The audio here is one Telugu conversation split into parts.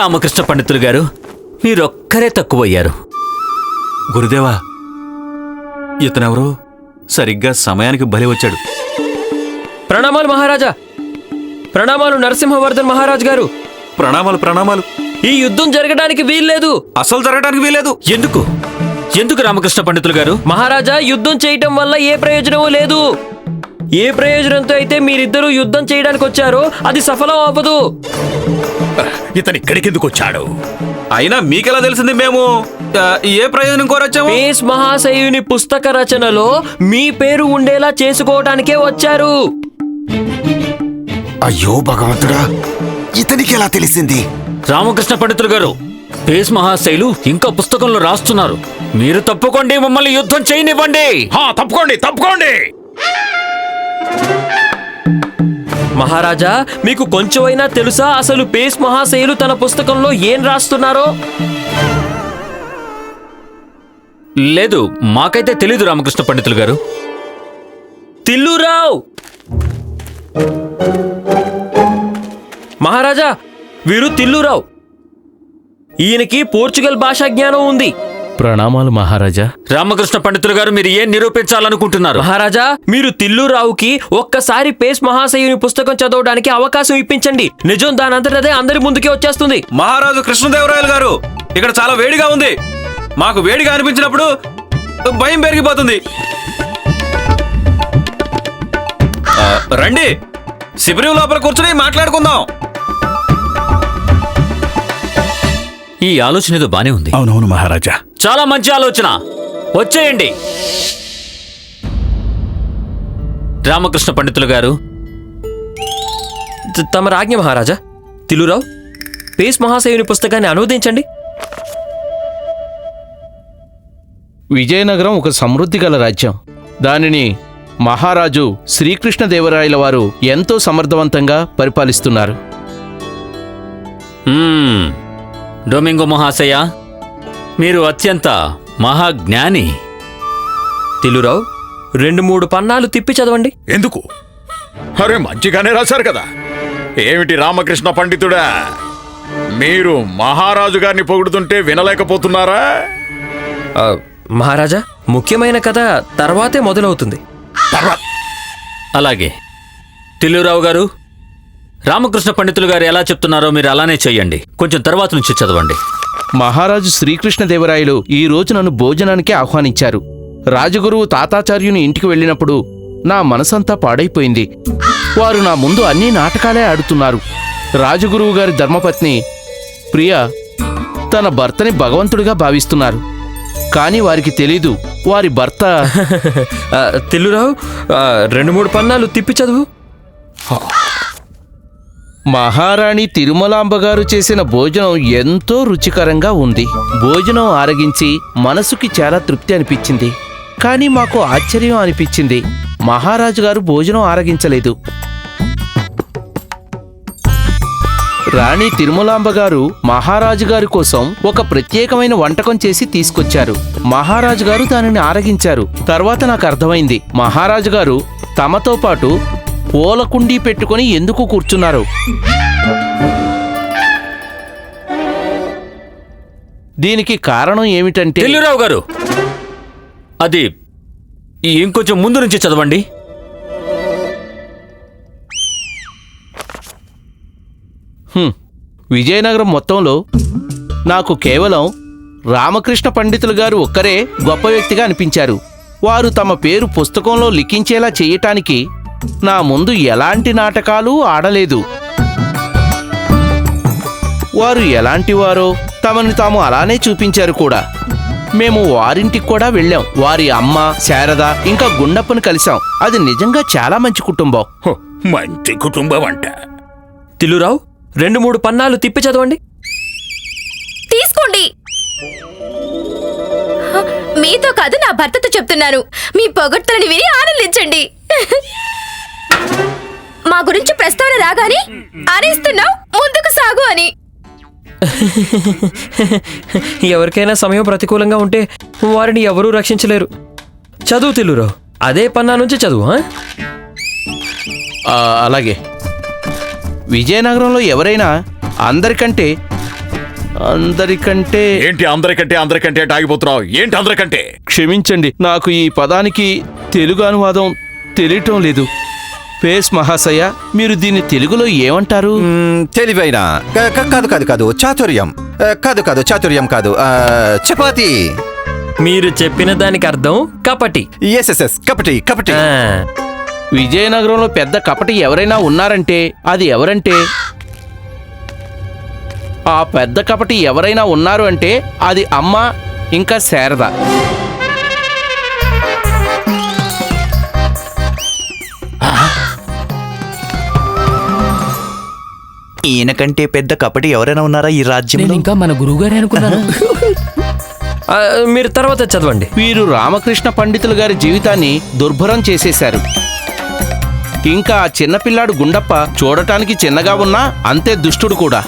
రామకృష్ణ పండితులు గారు మీరొక్కరే తక్కువయ్యారు. గురుదేవా ఇతనెవరో సరిగ్గా సమయానికి బలి వచ్చాడు. ప్రణామాలు మహారాజా. ప్రణామాలు నరసింహవర్ధన్ మహారాజ్ గారు. ప్రణామాలు ప్రణామాలు. ఈ యుద్ధం జరగడానికి వీల్లేదు. అసలు జరగడానికి వీలేదు ఎందుకు? ఎందుకు రామకృష్ణ పండితులు గారు? మహారాజా యుద్ధం చేయటం వల్ల ఏ ప్రయోజనమూ లేదు. ఏ ప్రయోజనంతో అయితే మీరిద్దరూ యుద్ధం చేయడానికి వచ్చారో అది సఫలం అవ్వదు. ఇతను ఇక్కడికి ఎందుకు వచ్చాడు? అయినా మీకెలా తెలిసింది మేము ఆ, ఏ ప్రయోజనం కోరొచ్చాము? పేస్ మహాశయుని పుస్తక రచనలో మీ పేరు ఉండేలా చేసుకోవడానికే వచ్చారు. అయ్యో భగవంతుడా ఇతనికి ఎలా తెలిసింది? రామకృష్ణ పండితులు గారు పేస్ మహాశైలు ఇంకా పుస్తకంలో రాస్తున్నారు. మీరు తప్పుకోండి మమ్మల్ని యుద్ధం చేయనివ్వండి. తప్పుకోండి తప్పుకోండి! మహారాజా మీకు కొంచెమైనా తెలుసా అసలు పేస్ మహాశయులు తన పుస్తకంలో ఏం రాస్తున్నారో? లేదు మాకైతే తెలీదు రామకృష్ణ పండితులు గారు. తిల్లురావ్! మహారాజా వీరు తిల్లురావ్. ఈయనకి పోర్చుగల్ భాషా జ్ఞానం ఉంది. ప్రణామాలు మహారాజా. రామకృష్ణ పండితులు గారు మీరు ఏం నిరూపించాలనుకుంటున్నారు? మహారాజా మీరు తిల్లురావుకి ఒక్కసారి పేస్ మహాశయుని పుస్తకం చదవడానికి అవకాశం ఇప్పించండి. నిజం దానంతటదే అందరి ముందుకే వచ్చేస్తుంది. మహారాజు కృష్ణదేవరాయలు గారు ఇక్కడ చాలా వేడిగా ఉంది. మాకు వేడిగా అనిపించినప్పుడు భయం పెరిగిపోతుంది. ఆ, రండి. శిబిరం లోపల కూర్చుని మాట్లాడుకుందాం. ఈ ఆలోచన ఏదో బానే ఉంది. అవునవును మహారాజా. చాలా మంచి ఆలోచన. వచ్చేయండి. రామకృష్ణ పండితులు గారు. త- తమ రాజ్ఞ మహారాజా తిల్లురావు పేస్ మహాశయుని పుస్తకాన్ని అనువదించండి. విజయనగరం ఒక సమృద్ధి గల రాజ్యం. దానిని మహారాజు శ్రీకృష్ణదేవరాయల వారు ఎంతో సమర్థవంతంగా పరిపాలిస్తున్నారు. మ్మ్. డొమింగో మహాశయ మీరు అత్యంత మహాజ్ఞాని. తిల్లురావు రెండు మూడు పన్నాలు తిప్పి చదవండి. ఎందుకు? అరే మంచిగానే రాశారు కదా. ఏమిటి రామకృష్ణ పండితుడా? మీరు మహారాజు గారిని పొగుడుతుంటే వినలేకపోతున్నారా? ఆ, మహారాజా ముఖ్యమైన కథ తర్వాతే మొదలవుతుంది. తర్వాత అలాగే. తిల్లురావు గారు రామకృష్ణ పండితులు గారు ఎలా చెప్తున్నారో మీరు అలానే చెయ్యండి కొంచెం తర్వాత నుంచి చదవండి. మహారాజు శ్రీకృష్ణదేవరాయలు ఈ రోజు నన్ను భోజనానికి ఆహ్వానించారు. రాజగురువు తాతాచార్యుని ఇంటికి వెళ్ళినప్పుడు నా మనసంతా పాడైపోయింది. వారు నా ముందు అన్ని నాటకాలే ఆడుతున్నారు. రాజగురువు గారి ధర్మపత్ని ప్రియ తన భర్తని భగవంతుడిగా భావిస్తున్నారు. కానీ వారికి తెలీదు వారి భర్త ఆ, రెండు మూడు పన్నాలు తిప్పి చదువు. మహారాణి తిరుమలాంబగారు చేసిన భోజనం ఎంతో రుచికరంగా ఉంది. భోజనం ఆరగించి మనసుకి చాలా తృప్తి అనిపించింది. కానీ మాకు ఆశ్చర్యం అనిపించింది. మహారాజు గారు భోజనం ఆరగించలేదు. రాణి తిరుమలాంబ గారు మహారాజు గారి కోసం ఒక ప్రత్యేకమైన వంటకం చేసి తీసుకొచ్చారు. మహారాజు గారు దానిని ఆరగించారు. తర్వాత నాకు అర్థమైంది. మహారాజు గారు తమతో పాటు పూల కుండీ పెట్టుకొని ఎందుకు కూర్చున్నారు దీనికి కారణం ఏమిటంటే తిల్లురావు గారు అది ఇంకొంచెం ముందు నుంచి చదవండి హ్మ్. విజయనగరం మొత్తంలో నాకు కేవలం రామకృష్ణ పండితులు గారు ఒక్కరే గొప్ప వ్యక్తిగా అనిపించారు వారు తమ పేరు పుస్తకంలో లిఖించేలా చేయటానికి నా ముందు ఎలాంటి నాటకాలు ఆడలేదు. వారు ఎలాంటి వారో తమని తాము అలానే చూపించారు కూడా. మేము వారింటికి కూడా వెళ్ళాం. వారి అమ్మ శారద ఇంకా గుండప్పని కలిసాం అది నిజంగా చాలా మంచి కుటుంబం. మంచి కుటుంబం అంట. తిల్లురావు రెండు మూడు పన్నాలు తిప్పి చదవండి. తీసుకోండి. మీతో కాదు నా భర్తతో చెప్తున్నాను. మీ పొగడ్తలని విని ఆనందించండి. మా గురించి ప్రస్తావన రాగానే ఆనేస్తున్నావు ముందుకు సాగు అని. ఎవరికైనా సమయం ప్రతికూలంగా ఉంటే వారిని ఎవరూ రక్షించలేరు. చదువు తిల్లురావు అదే పన్నా నుంచి చదువు అలాగే. విజయనగరంలో ఎవరైనా అందరికంటే అందరికంటే ఏంటి అందరికంటే అందరికంటే ఆగిపోతున్నావు? ఏంటి అందరికంటే? క్షమించండి నాకు ఈ పదానికి తెలుగు అనువాదం తెలియటం లేదు. పేస్ మహాశయ మీరు దీన్ని తెలుగులో ఏమంటారు? తెలివైన. కాదు కాదు కాదు చాతుర్యం. కాదు కాదు చాతుర్యం కాదు. చపాతి. మీరు చెప్పిన దానికి అర్థం కపటి. ఎస్ ఎస్ ఎస్ కపటి కపటి. విజయనగరంలో పెద్ద కపటి ఎవరైనా ఉన్నారంటే అది ఎవరంటే? ఆ పెద్ద కపటి ఎవరైనా ఉన్నారు అంటే అది అమ్మ ఇంకా శారద. ఈయన కంటే పెద్ద కపటి ఎవరైనా ఉన్నారా ఈ రాజ్యంలో? ఇంకా మన గురువుగారే అనుకున్నాను. ఆ, మీరు తర్వాత చదవండి. వీరు రామకృష్ణ పండితులు గారి జీవితాన్ని దుర్భరం చేసేశారు. ఇంకా ఆ చిన్నపిల్లాడు గుండప్ప చూడటానికి చిన్నగా ఉన్నా అంతే దుష్టుడు కూడా.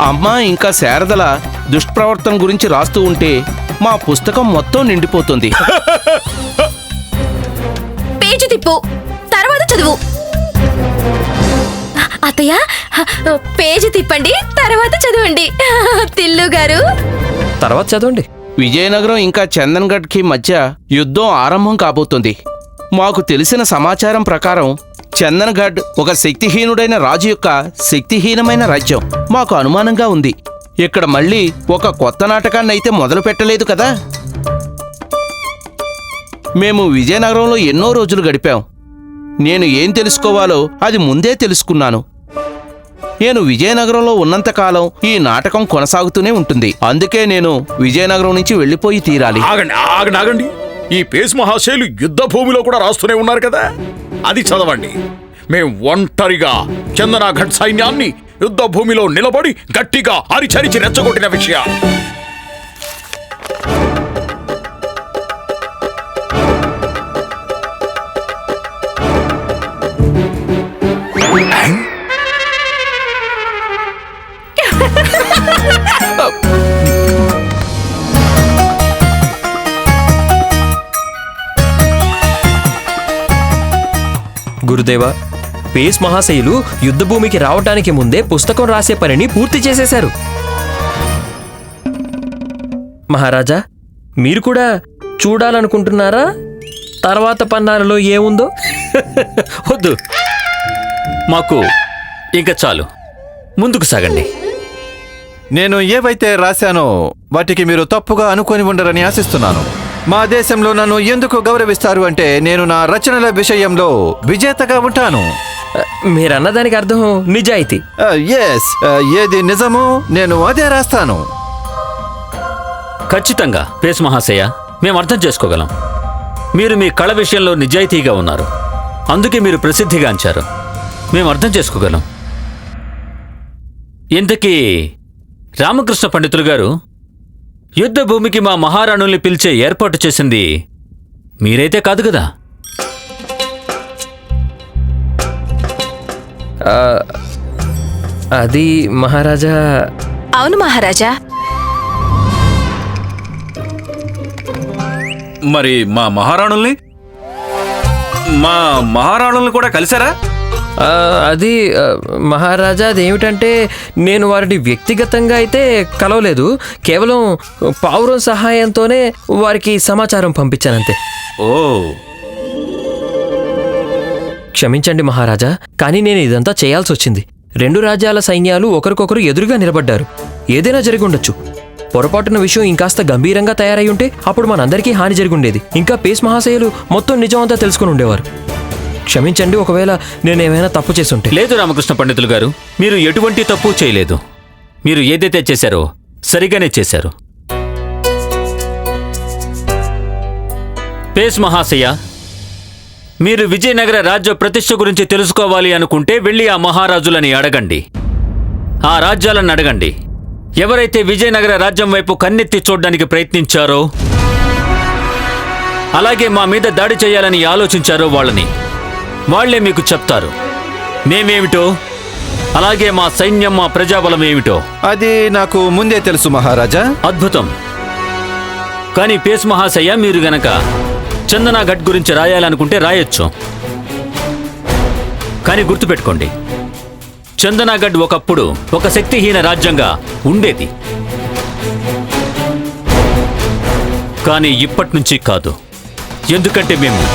అమ్మ ఇంకా శారదల దుష్ప్రవర్తన గురించి రాస్తూ ఉంటే మా పుస్తకం మొత్తం నిండిపోతుంది. పేజీ తిప్పు. తర్వాత చదువు. అత్తయ్య పేజీ తిప్పండి తర్వాత చదవండి. తిల్లు గారు. తర్వాత చదవండి. విజయనగరం ఇంకా చందన్గఢ్కి మధ్య యుద్ధం ఆరంభం కాబోతుంది. మాకు తెలిసిన సమాచారం ప్రకారం చందన్గఢ్ ఒక శక్తిహీనుడైన రాజు యొక్క శక్తిహీనమైన రాజ్యం మాకు అనుమానంగా ఉంది. ఇక్కడ మళ్ళీ ఒక కొత్త నాటకాన్ని అయితే మొదలు పెట్టలేదు కదా? మేము విజయనగరంలో ఎన్నో రోజులు గడిపాం. నేను ఏం తెలుసుకోవాలో అది ముందే తెలుసుకున్నాను. నేను విజయనగరంలో ఉన్నంతకాలం ఈ నాటకం కొనసాగుతూనే ఉంటుంది. అందుకే నేను విజయనగరం నుంచి వెళ్ళిపోయి తీరాలి. ఆగండి ఆగండి ఆగండి. ఈ పేస్ మహాశైలు యుద్ధ భూమిలో కూడా రాస్తూనే ఉన్నారు కదా? అది చదవండి. మేం ఒంటరిగా చందనాఘట్ సైన్యాన్ని యుద్ధ భూమిలో నిలబడి గట్టిగా అరిచరిచి రెచ్చగొట్టిన విషయం. గురుదేవ పేస్ మహాశయులు యుద్ధభూమికి రావటానికి ముందే పుస్తకం రాసే పనిని పూర్తి చేసేశారు. మహారాజా మీరు కూడా చూడాలనుకుంటున్నారా? తర్వాత పన్నాలలో ఏముందో? వద్దు. మాకు ఇంకా చాలు. ముందుకు సాగండి. నేను ఏవైతే రాశానో వాటికి మీరు తప్పుగా అనుకొని ఉండరని ఆశిస్తున్నాను. మా దేశంలో నన్ను ఎందుకు గౌరవిస్తారు అంటే నేను నా రచనల విషయంలో విజేతగా ఉంటాను. మీరన్న దానికి అర్థం నిజాయితీ. ఎస్ ఏది నిజమో నేను అదే రాస్తాను. ఖచ్చితంగా పేస్ మహాశయ మేము అర్థం చేసుకోగలం. మీరు మీ కళ విషయంలో నిజాయితీగా ఉన్నారు. అందుకే మీరు ప్రసిద్ధిగాంచారు మేము అర్థం చేసుకోగలం. ఇంతకీ రామకృష్ణ పండితులు గారు యుద్ధ భూమికి మా మహారాణుల్ని పిలిచే ఏర్పాటు చేసింది. మీరైతే కాదు కదా? ఆ, అది మహారాజా. అవును మహారాజా. మరి మా మహారాణుల్ని? మా మహారాణుల్ని కూడా కలిసారా ఆ, అది మహారాజా అదేమిటంటే నేను వారిని వ్యక్తిగతంగా అయితే కలవలేదు. కేవలం పావురం సహాయంతోనే వారికి సమాచారం పంపించానంతే. ఓ. క్షమించండి మహారాజా కానీ నేను ఇదంతా చేయాల్సి వచ్చింది. రెండు రాజ్యాల సైన్యాలు ఒకరికొకరు ఎదురుగా నిలబడ్డారు. ఏదైనా జరిగి ఉండొచ్చు పొరపాటున విషయం ఇంకాస్త గంభీరంగా తయారై ఉంటే అప్పుడు మనందరికీ హాని జరిగి ఉండేది ఇంకా పేస్ మహాశయులు మొత్తం నిజం అంతా తెలుసుకుని ఉండేవారు. క్షమించండి ఒకవేళ నేను ఏమైనా తప్పు చేసుంటే లేదు రామకృష్ణ పండితులు గారు మీరు ఎటువంటి తప్పు చేయలేదు. మీరు ఏదైతే చేశారో సరిగానే చేశారు. పేస్ మహాశయ మీరు విజయనగర రాజ్య ప్రతిష్ఠ గురించి తెలుసుకోవాలి అనుకుంటే వెళ్ళి ఆ మహారాజులని అడగండి. ఆ రాజ్యాలను అడగండి. ఎవరైతే విజయనగర రాజ్యం వైపు కన్నెత్తి చూడడానికి ప్రయత్నించారో అలాగే మా మీద దాడి చేయాలని ఆలోచించారో వాళ్ళని. వాళ్ళే మీకు చెప్తారు. మేమేమిటో? అలాగే మా సైన్యం మా ప్రజాబలం ఏమిటో? అది నాకు ముందే తెలుసు మహారాజా. అద్భుతం. కానీ పేస్ మహాశయ మీరు గనక చందనా ఘట్ గురించి రాయాలనుకుంటే రాయొచ్చు. కానీ గుర్తుపెట్టుకోండి. చందనాగఢ్ ఒకప్పుడు ఒక శక్తిహీన రాజ్యంగా ఉండేది. కానీ ఇప్పటి నుంచి కాదు. ఎందుకంటే మేము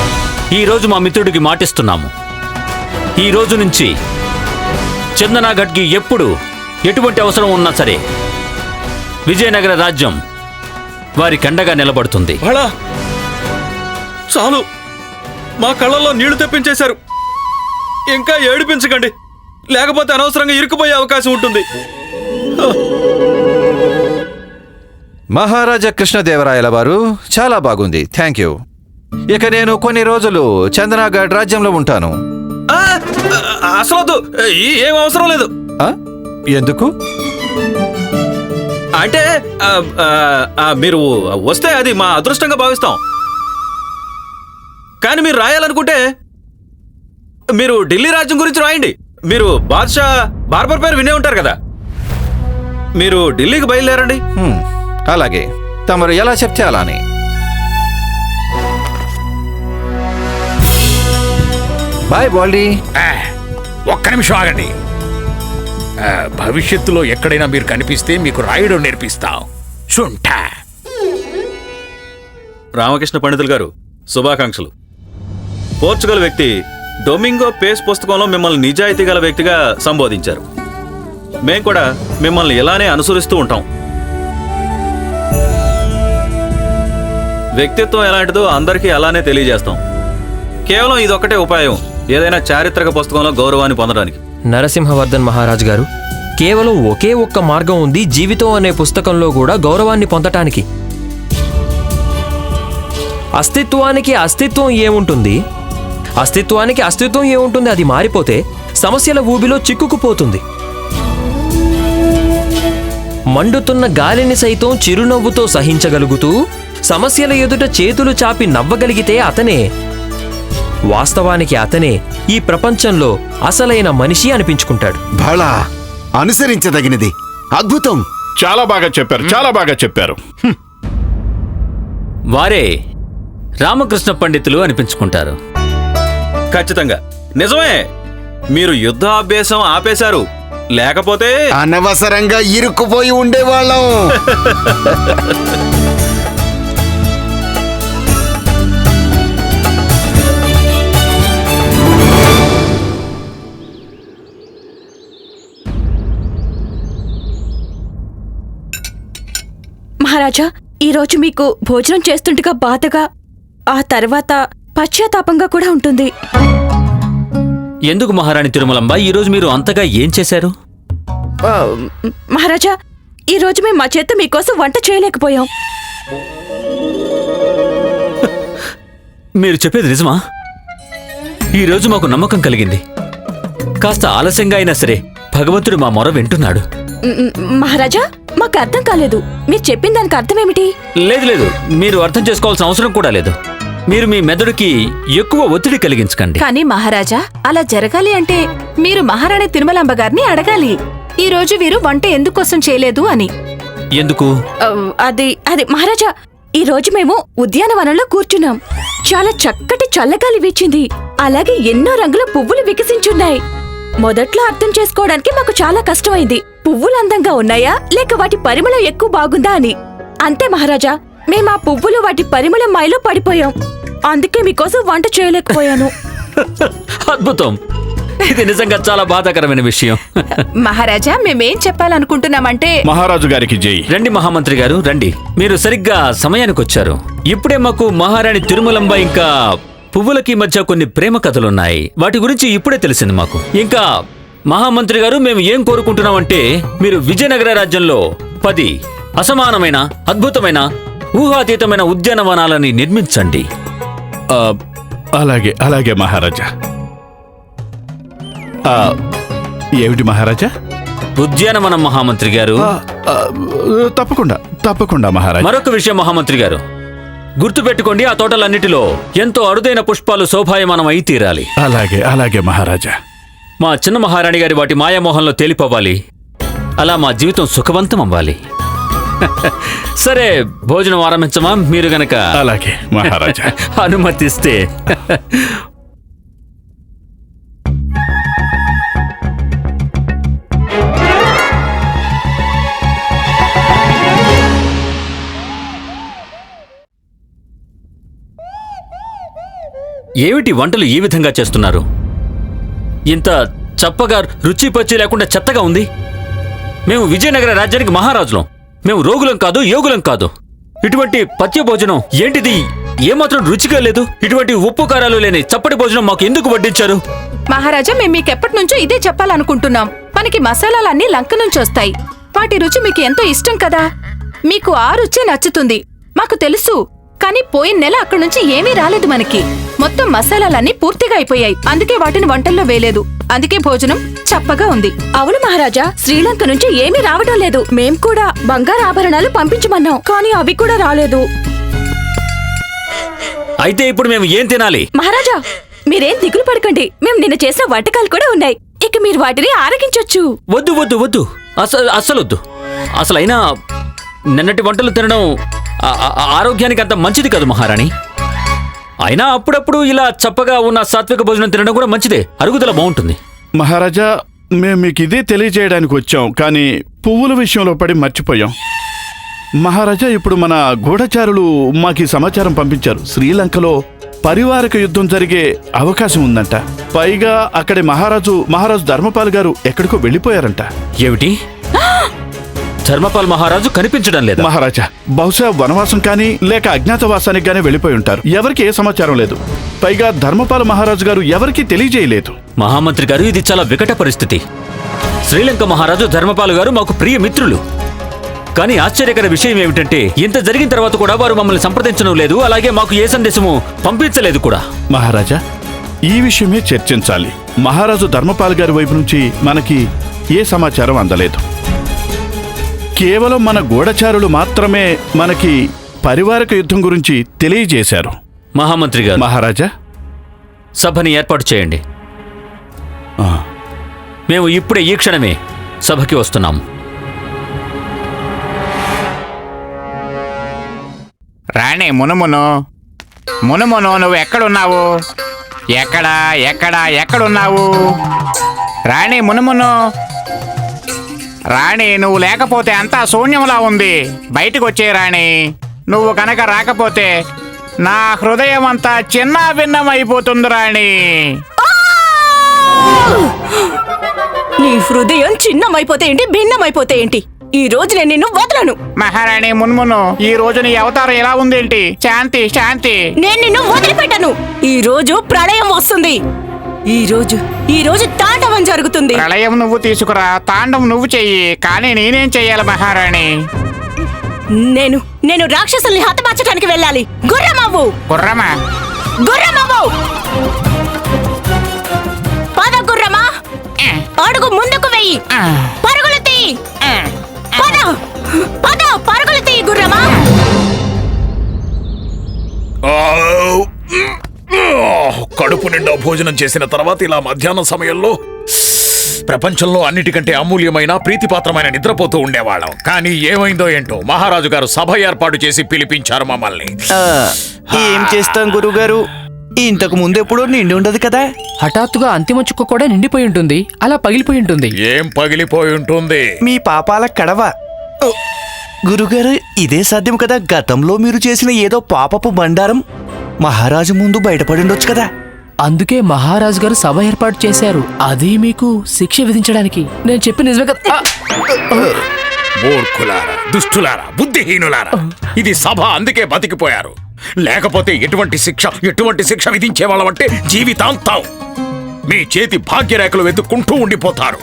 ఈ రోజు మా మిత్రుడికి మాటిస్తున్నాము. ఈ రోజు నుంచి చందనాగఢ్కి ఎప్పుడు ఎటువంటి అవసరం ఉన్నా సరే విజయనగర రాజ్యం వారి కండగా నిలబడుతుంది. బళా చాలు. మా కళ్ళల్లో నీళ్ళు తెప్పించేశారు. ఇంకా ఏడిపించకండి. లేకపోతే అనవసరంగా ఇరుక్కుపోయే అవకాశం ఉంటుంది. మహారాజా కృష్ణదేవరాయల వారు చాలా బాగుంది. Thank you. ఇక నేను కొన్ని రోజులు చందనాగఢ్ రాజ్యంలో ఉంటాను. అసలు ఏం అవసరం లేదు? ఎందుకు? అంటే మీరు వస్తే అది మా అదృష్టంగా భావిస్తాం. కానీ మీరు రాయాలనుకుంటే మీరు ఢిల్లీ రాజ్యం గురించి రాయండి. మీరు బాద్షా బార్బర్ పేరు వినే ఉంటారు కదా. మీరు ఢిల్లీకి బయలుదేరండి. అలాగే. తమరు ఎలా చెప్తే అలానే. బాయ్ బాల్డీ. ఒక్క నిమిషం ఆగండి. భవిష్యత్తులో ఎక్కడైనా మీరు కనిపిస్తే మీకు రాయడం నేర్పిస్తాం. శుంఠ రామకృష్ణ పండితులు గారు శుభాకాంక్షలు. పోర్చుగల్ వ్యక్తి డొమింగో పేస్ పుస్తకంలో మిమ్మల్ని నిజాయితీ గల వ్యక్తిగా సంబోధించారు. మేం కూడా మిమ్మల్ని ఇలానే అనుసరిస్తూ ఉంటాం. వ్యక్తిత్వం ఎలాంటిదో అందరికీ అలానే తెలియజేస్తాం. కేవలం ఇదొక్కటే ఉపాయం. ఏదైనా చారిత్రక పుస్తకంలో గౌరవాన్ని పొందడానికి. నరసింహవర్ధన్ మహారాజ్ గారు కేవలం ఒకే ఒక్క మార్గం ఉంది జీవితం అనే పుస్తకంలో కూడా గౌరవాన్ని పొందటానికి. అస్తిత్వానికి అస్తిత్వం ఏముంటుంది? అస్తిత్వానికి అస్తిత్వం ఏముంటుంది? అది మారిపోతే సమస్యల ఊబిలో చిక్కుకుపోతుంది. మండుతున్న గాలిని సైతం చిరునవ్వుతో సహించగలుగుతూ సమస్యల ఎదుట చేతులు చాపి నవ్వగలిగితే అతనే వాస్తవానికి అతనే ఈ ప్రపంచంలో అసలైన మనిషి అనిపించుకుంటాడు. బళ అనుసరించదగినది. అద్భుతం. చాలా బాగా చెప్పారు చాలా బాగా చెప్పారు. వారే రామకృష్ణ పండితులు అనిపించుకుంటారు. ఖచ్చితంగా. నిజమే. మీరు యుద్ధ అభ్యాసం ఆపేశారు. లేకపోతే అనవసరంగా ఇరుక్కుపోయి ఉండేవాళ్ళం. మహారాజా ఈరోజు మీకు భోజనం చేస్తుండగా బాధగా ఆ తర్వాత పశ్చాత్తాపంగా కూడా ఉంటుంది. ఎందుకు మహారాణి తిరుమలంబ? ఈరోజు మీరు అంతగా ఏం చేశారు? ఆ, మహారాజా ఈరోజు మేము మా చేత మీకోసం వంట చేయలేకపోయాం. మీరు చెప్పేది నిజమా? ఈరోజు మాకు నమ్మకం కలిగింది. కాస్త ఆలస్యంగా అయినా సరే భగవంతుడు మా మొర వింటున్నాడు. మహారాజా మాకు అర్థం కాలేదు. మీరు చెప్పిన దానికి అర్థమేమిటి లేదు లేదు. మీరు అర్థం చేసుకోవాల్సిన అవసరం కూడా లేదు. మీరు మీ మెదడుకి ఎక్కువ ఒత్తిడి కలిగించకండి. కానీ మహారాజా అలా జరగాలి అంటే మీరు మహారాణి తిరుమలాంబ గారిని అడగాలి. ఈ రోజు వీరు వంట ఎందుకోసం చేయలేదు అని. ఎందుకు? ఆ, అది అది మహారాజా ఈ రోజు మేము ఉద్యానవనంలో కూర్చున్నాం. చాలా చక్కటి చల్లగాలి వీచింది. అలాగే ఎన్నో రంగుల పువ్వులు వికసించున్నాయి. మొదట్లో అర్థం చేసుకోవడానికి మాకు చాలా కష్టమైంది. పువ్వులు అందంగా ఉన్నాయా? లేక వాటి పరిమళం ఎక్కువ బాగుందా అని. అంతే మహారాజా మేము ఆ పువ్వులు వాటి పరిమళం మాయలో పడిపోయాం. అందుకే మీకోసం వంట చేయలేకపోయాను. అద్భుతం. ఇది నిజంగా చాలా బాధాకరమైన విషయం. మహారాజా మేమేం చెప్పాలనుకుంటున్నామంటే మహారాజు గారికి జై. రండి మహామంత్రి గారు రండి. మీరు సరిగ్గా సమయానికి వచ్చారు ఇప్పుడే మాకు మహారాణి తిరుమలంబ ఇంకా పువ్వులకి మధ్య కొన్ని ప్రేమ కథలున్నాయి. వాటి గురించి ఇప్పుడే తెలిసింది మాకు. ఇంకా మహామంత్రి గారు మేము ఏం కోరుకుంటున్నామంటే మీరు విజయనగర రాజ్యంలో పది అసమానమైన అద్భుతమైన ఊహాతీతమైన ఉద్యానవనాలని నిర్మించండి. ఆ, అలాగే అలాగే మహారాజా. ఆ, ఏమిటి మహారాజా? ఉద్యానవనం మహామంత్రి గారు. ఆ, ఆ, తప్పకుండా తప్పకుండా మహారాజా. మరొక విషయం మహామంత్రి గారు. గుర్తుపెట్టుకోండి ఆ తోటలన్నిటిలో ఎంతో అరుదైన పుష్పాలు శోభాయమానం అయి తీరాలి. అలాగే అలాగే మహారాజా. మా చిన్న మహారాణి గారి వాటి మాయామోహంలో తేలిపోవాలి అలా మా జీవితం సుఖవంతం అవ్వాలి సరే భోజనం ఆరంభించమా? మీరు గనక అలాగే మహారాజా. అనుమతిస్తే. ఏమిటి వంటలు ఈ విధంగా చేస్తున్నారు? ఇంత చప్పగా రుచి పచ్చి లేకుండా చెత్తగా ఉంది. మేము విజయనగర రాజ్యానికి మహారాజులం. మేము రోగులం కాదు యోగులం కాదు. ఇటువంటి పచ్చి భోజనం ఏంటిది? ఏమాత్రం రుచిగా లేదు. ఇటువంటి ఉప్పు కారాలు లేని చప్పటి భోజనం మాకు ఎందుకు వడ్డించారు? మహారాజా మేము మీకెప్పటి నుంచో ఇదే చెప్పాలనుకుంటున్నాం. మనకి మసాలాలన్నీ లంక నుంచి వస్తాయి. వాటి రుచి మీకు ఎంతో ఇష్టం కదా? మీకు ఆ రుచే నచ్చుతుంది. మాకు తెలుసు కానీ పోయిన నెల అక్కడి నుంచి ఏమీ రాలేదు మనకి. మొత్తం మసాలాలన్నీ పూర్తిగా అయిపోయాయి. అందుకే వాటిని వంటల్లో వేయలేదు. అందుకే భోజనం చప్పగా ఉంది. అవును మహారాజా శ్రీలంక నుంచి ఏమీ రావడం లేదు. మేం కూడా బంగారు ఆభరణాలు పంపించమన్నాం కానీ అవి కూడా రాలేదు. అయితే ఇప్పుడు మేము ఏం తినాలి? మహారాజా మీరేం దిగులు పడకండి. మేము నిన్న చేసిన వంటకాలు కూడా ఉన్నాయి. ఇక మీరు వాటిని ఆరగించొచ్చు. వద్దు వద్దు వద్దు. అసలు అస్సలు వద్దు అసలు అయినా నిన్నటి వంటలు తినడం ఆరోగ్యానికి అంత మంచిది కాదు మహారాణి. అయినా అప్పుడప్పుడు ఇలా చప్పగా ఉన్న సాత్విక భోజనం తినడం కూడా మంచిదే. అరుగుదల బాగుంటుంది. మహారాజా మేము మీకు ఇదే తెలియజేయడానికి వచ్చాం కానీ పువ్వుల విషయంలో పడి మర్చిపోయాం. మహారాజా ఇప్పుడు మన గూఢచారులు మాకు సమాచారం పంపించారు. శ్రీలంకలో పరివారక యుద్ధం జరిగే అవకాశం ఉందంట. పైగా అక్కడి మహారాజు మహారాజు ధర్మపాల్ గారు ఎక్కడికో వెళ్ళిపోయారంట. ఏమిటి? ధర్మపాల్ మహారాజు కనిపించడం లేదా? మహారాజా బహుశా వనవాసం కానీ లేక అజ్ఞాతవాసానికి గానీ వెళ్ళిపోయి ఉంటారు ఎవరికి ఏ సమాచారం లేదు. పైగా ధర్మపాల మహారాజు గారు ఎవరికీ తెలియజేయలేదు. మహామంత్రి గారు ఇది చాలా వికట పరిస్థితి. శ్రీలంక మహారాజు ధర్మపాల్ గారు మాకు ప్రియ మిత్రులు. కానీ ఆశ్చర్యకర విషయం ఏమిటంటే ఇంత జరిగిన తర్వాత కూడా వారు మమ్మల్ని సంప్రదించడం లేదు అలాగే మాకు ఏ సందేశము పంపించలేదు కూడా. మహారాజా ఈ విషయమే చర్చించాలి. మహారాజు ధర్మపాల్ గారి వైపు నుంచి మనకి ఏ సమాచారం అందలేదు. కేవలం మన గూఢచారులు మాత్రమే మనకి పరివారక యుద్ధం గురించి తెలియజేశారు. మహామంత్రి గారు. మహారాజా? సభని ఏర్పాటు చేయండి. మేము ఇప్పుడే ఈ క్షణమే సభకి వస్తున్నాం. రాణి మునుమును. మునుమును నువ్వు ఎక్కడున్నావు? ఎక్కడ ఎక్కడ ఎక్కడున్నావు? రాణి మునుమును రాణి నువ్వు లేకపోతే అంతా శూన్యంలా ఉంది. బయటకు వచ్చే రాణి నువ్వు కనుక రాకపోతే నా హృదయం అంతా చిన్న భిన్నమైపోతుంది రాణి. నీ హృదయం చిన్నమైపోతే ఏంటి భిన్నమైపోతే ఏంటి? ఈ రోజు నేను నిన్ను వదలను. మహారాణి మున్మును ఈ రోజు నీ అవతారం ఎలా ఉందేంటి శాంతి శాంతి. నేను నిన్ను వదిలిపెట్టను. ఈ రోజు ప్రళయం వస్తుంది. ఈ రోజు ఈ రోజు తాండవం జరుగుతుంది. ప్రళయం నువ్వు తీసుకురా తాండం నువ్వు చెయ్యి కానీ నేనేం చెయ్యాలి మహారాణి? నేను నేను రాక్షసుల్ని హతమార్చడానికి వెళ్ళాలి. గుర్రమవ్వు గుర్రమా? గుర్రమవ్వు పద గుర్రమా. అడుగు ముందుకు వెయ్యి పరుగులు తీ పద. పద పరుగులు తీ గుర్రమా. కడుపు నిండా భోజనం చేసిన తర్వాత ఇలా మధ్యాహ్నం సమయంలో ప్రపంచంలో అన్నిటికంటే అమూల్యమైన ప్రీతిపాత్రమైన నిద్రపోతూ ఉండేవాళ్ళం. కానీ ఏమైందో ఏంటో మహారాజు గారు సభ ఏర్పాటు చేసి పిలిపించారు మమ్మల్ని. ఏం చేస్తాం గురుగారు? ఇంతకు ముందు ఎప్పుడో నిండి ఉండదు కదా? హఠాత్తుగా అంతిమ చుక్క కూడా నిండిపోయి ఉంటుంది. అలా పగిలిపోయి ఉంటుంది. ఏం పగిలిపోయి ఉంటుంది? మీ పాపాల కడవ. గురుగారు ఇదే సాధ్యం కదా. గతంలో మీరు చేసిన ఏదో పాపపు బండారం మహారాజు ముందు బయటపడిండొచ్చు కదా. అందుకే మహారాజు గారు సభ ఏర్పాటు చేశారు. అది మీకు శిక్ష విధించడానికి. నేను చెప్పి నిజమే కదా! మూర్ఖులారా దుష్టులారా బుద్ధిహీనులారా ఇది సభ అందుకే బతికిపోయారు. లేకపోతే ఎటువంటి శిక్ష ఎటువంటి శిక్ష విధించే వాళ్ళమంటే జీవితాంతం. మీ చేతి భాగ్యరేఖలు వెతుక్కుంటూ ఉండిపోతారు.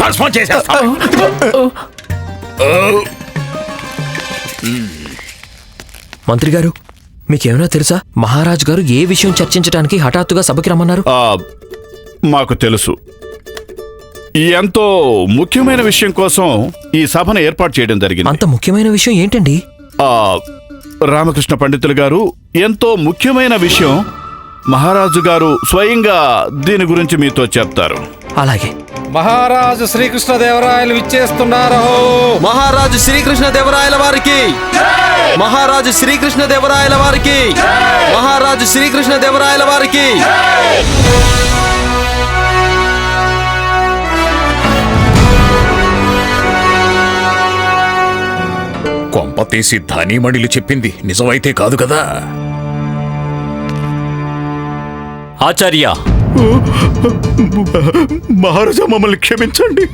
భస్మం చేసేస్తారు మంత్రి గారు మీకేమైనా తెలుసా? మహారాజు గారు ఏ విషయం చర్చించడానికి హఠాత్తుగా సభకి రమ్మన్నారు? ఆ, మాకు తెలుసు. ఎంతో ముఖ్యమైన విషయం కోసం ఈ సభను ఏర్పాటు చేయడం జరిగింది. అంత ముఖ్యమైన విషయం ఏంటండి? ఆ రామకృష్ణ పండితులు గారు ఎంతో ముఖ్యమైన విషయం మహారాజు గారు స్వయంగా దీని గురించి మీతో చెప్తారు. అలాగే. మహారాజు శ్రీకృష్ణదేవరాయలు ఇచ్చేస్తున్నారు మహారాజు శ్రీకృష్ణ దేవరాయల వారికి. మహారాజు శ్రీకృష్ణ దేవరాయల వారికి. మహారాజు శ్రీకృష్ణ దేవరాయల వారికి. కొంప తీసి ధనిమణిలు చెప్పింది నిజమైతే కాదు కదా? ఆచార్య. మహారాజా మమ్మల్ని క్షమించండి.